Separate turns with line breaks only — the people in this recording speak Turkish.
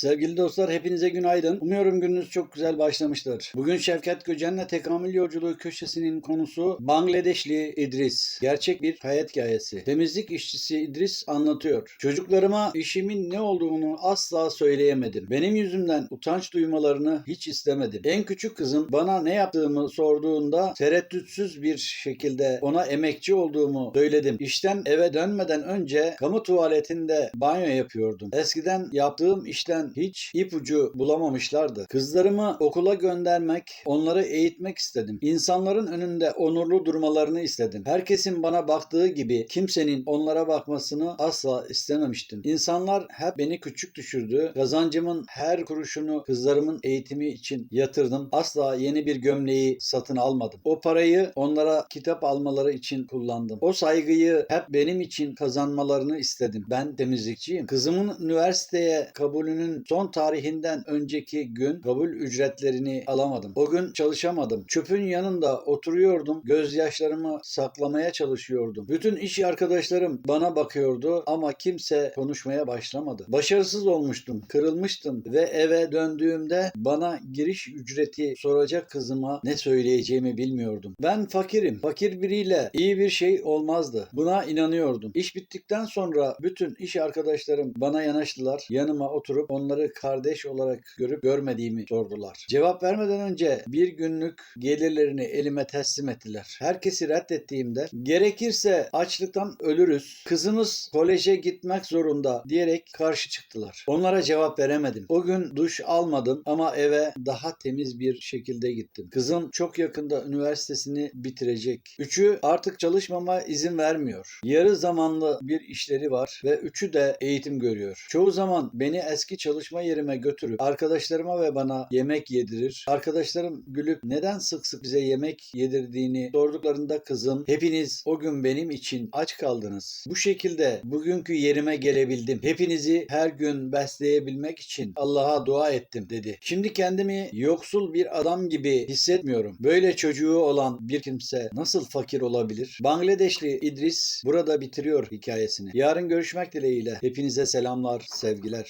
Sevgili dostlar hepinize günaydın. Umuyorum gününüz çok güzel başlamıştır. Bugün Şevket Göcen'le Tekamül Yolculuğu köşesinin konusu Bangladeşli İdris. Gerçek bir hayat hikayesi. Temizlik işçisi İdris anlatıyor. Çocuklarıma işimin ne olduğunu asla söyleyemedim. Benim yüzümden utanç duymalarını hiç istemedim. En küçük kızım bana ne yaptığımı sorduğunda tereddütsüz bir şekilde ona emekçi olduğumu söyledim. İşten eve dönmeden önce kamu tuvaletinde banyo yapıyordum. Eskiden yaptığım işten hiç ipucu bulamamışlardı. Kızlarımı okula göndermek, onları eğitmek istedim. İnsanların önünde onurlu durmalarını istedim. Herkesin bana baktığı gibi kimsenin onlara bakmasını asla istememiştim. İnsanlar hep beni küçük düşürdü. Kazancımın her kuruşunu kızlarımın eğitimi için yatırdım. Asla yeni bir gömleği satın almadım. O parayı onlara kitap almaları için kullandım. O saygıyı hep benim için kazanmalarını istedim. Ben temizlikçiyim. Kızımın üniversiteye kabulünün son tarihinden önceki gün kabul ücretlerini alamadım. O gün çalışamadım. Çöpün yanında oturuyordum. Gözyaşlarımı saklamaya çalışıyordum. Bütün iş arkadaşlarım bana bakıyordu ama kimse konuşmaya başlamadı. Başarısız olmuştum, kırılmıştım ve eve döndüğümde bana giriş ücreti soracak kızıma ne söyleyeceğimi bilmiyordum. Ben fakirim. Fakir biriyle iyi bir şey olmazdı. Buna inanıyordum. İş bittikten sonra bütün iş arkadaşlarım bana yanaştılar. Yanıma oturup onları kardeş olarak görüp görmediğimi sordular. Cevap vermeden önce bir günlük gelirlerini elime teslim ettiler. Herkesi reddettiğimde gerekirse açlıktan ölürüz. Kızımız koleje gitmek zorunda diyerek karşı çıktılar. Onlara cevap veremedim. O gün duş almadım ama eve daha temiz bir şekilde gittim. Kızım çok yakında üniversitesini bitirecek. Üçü artık çalışmama izin vermiyor. Yarı zamanlı bir işleri var ve üçü de eğitim görüyor. Çoğu zaman beni eski çalışma yerime götürüp arkadaşlarıma ve bana yemek yedirir. Arkadaşlarım gülüp neden sık sık bize yemek yedirdiğini sorduklarında kızım hepiniz o gün benim için aç kaldınız. Bu şekilde bugünkü yerime gelebildim. Hepinizi her gün besleyebilmek için Allah'a dua ettim dedi. Şimdi kendimi yoksul bir adam gibi hissetmiyorum. Böyle çocuğu olan bir kimse nasıl fakir olabilir? Bangladeşli İdris burada bitiriyor hikayesini. Yarın görüşmek dileğiyle. Hepinize selamlar, sevgiler.